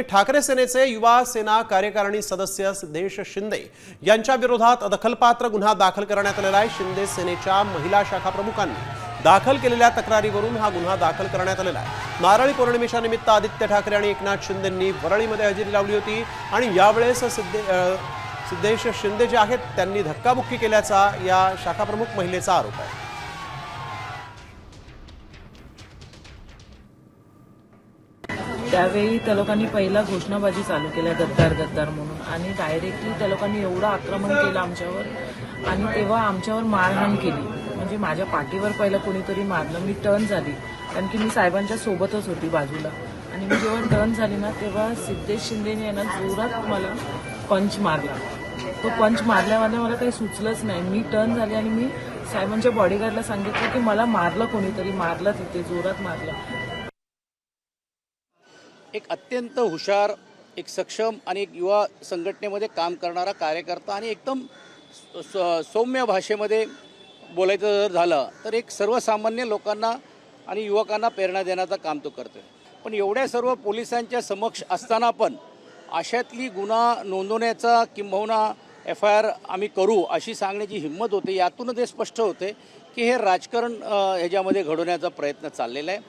ठाकरे सेनेचे युवा सेना कार्यकारिणी सदस्य सिद्धेश शिंदे यांच्या विरोधात दखलपात्र गुन्हा दाखल करण्यात आलेला आहे. शिंदे सेनेच्या महिला शाखा प्रमुखांनी दाखल केलेल्या तक्रारीवरून हा गुन्हा दाखल करण्यात आलेला आहे. नारळी पौर्णिमेच्या निमित्त आदित्य ठाकरे आणि एकनाथ शिंदेंनी वरळीमध्ये हजेरी लावली होती आणि यावेळेस सिद्धे सिद्धेश शिंदे जे आहेत त्यांनी धक्काबुक्की केल्याचा या शाखाप्रमुख महिलेचा आरोप आहे. त्यावेळी त्या लोकांनी पहिला घोषणाबाजी चालू केल्या गद्दार गद्दार म्हणून. आणि डायरेक्टली त्या लोकांनी एवढं आक्रमण केलं आमच्यावर आणि तेव्हा आमच्यावर मारहाण केली. म्हणजे माझ्या पाठीवर पहिलं कोणीतरी मारलं मी टर्न झाली. कारण की मी साहेबांच्या सोबतच होती बाजूला. आणि मी जेव्हा टर्न झाली ना तेव्हा सिद्धेश शिंदेने आहे ना जोरात मला पंच मारला. तो पंच मारल्यामध्ये मला काही सुचलंच नाही. मी टर्न झाले आणि मी साहेबांच्या बॉडीगार्डला सांगितलं की मला मारलं कोणीतरी मारलं तिथे जोरात मारलं. एक अत्यंत हुशार एक सक्षम आणि एक युवा संघटनेमध्ये काम करणारा कार्यकर्ता आणि एकदम स- सौम्य भाषेमध्ये बोलायचं जर झालं तर एक सर्वसामान्य लोकांना आणि युवकांना प्रेरणा देण्याचं काम तो करतो पण एवढ्या सर्व पोलिसांच्या समक्ष असताना पण अशातली गुन्हा नोंदवण्याचा किंबहुना एफ आय आर आम्ही करू अशी सांगण्याची हिंमत होते यातूनच हे स्पष्ट होते की हे राजकारण ह्याच्यामध्ये घडवण्याचा प्रयत्न चाललेला आहे.